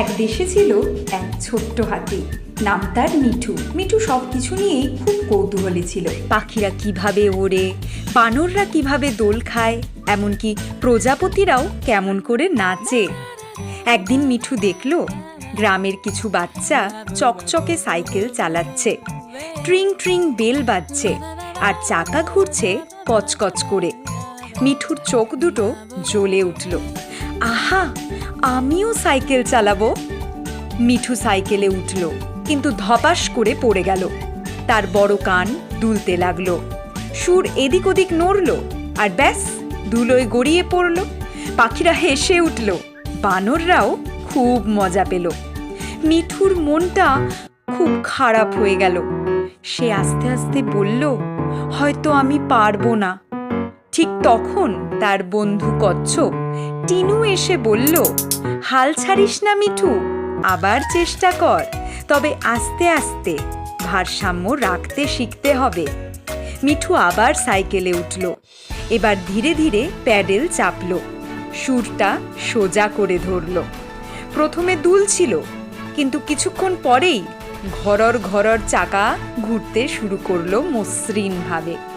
এক দেশে ছিল এক ছোট্ট হাতি। নাম তার মিঠু। মিঠু সব কিছু নিয়েই খুব কৌতূহলী ছিল। পাখিরা কীভাবে ওড়ে, বানররা কীভাবে দোল খায়, এমনকি প্রজাপতিরাও কেমন করে নাচে। একদিন মিঠু দেখল, গ্রামের কিছু বাচ্চা চকচকে সাইকেল চালাচ্ছে। ট্রিং ট্রিং বেল বাজছে আর চাকা ঘুরছে কচকচ করে। মিঠুর চোখ দুটো জ্বলে উঠল। আহা, আমিও সাইকেল চালাবো। মিঠু সাইকেলে উঠল, কিন্তু ধপাস করে পড়ে গেল। তার বড় কান দুলতে লাগল। সুর এদিক ওদিক নড়ল, আর ব্যাস, ধুলোয় গড়িয়ে পড়ল। পাখিরা হেসে উঠল, বানররাও খুব মজা পেল। মিঠুর মনটা খুব খারাপ হয়ে গেল। সে আস্তে আস্তে বলল, হয়তো আমি পারব না। ঠিক তখন তার বন্ধু কচ্ছপ টিনু এসে বলল, হাল ছাড়িস না মিঠু, আবার চেষ্টা কর, তবে আস্তে আস্তে ভারসাম্য রাখতে শিখতে হবে। মিঠু আবার সাইকেলে উঠল। এবার ধীরে ধীরে প্যাডেল চাপল। সুরটা সোজা করে ধরল। প্রথমে দুল ছিল, কিন্তু কিছুক্ষণ পরেই ঘরর ঘরর চাকা ঘুরতে শুরু করল মসৃণভাবে।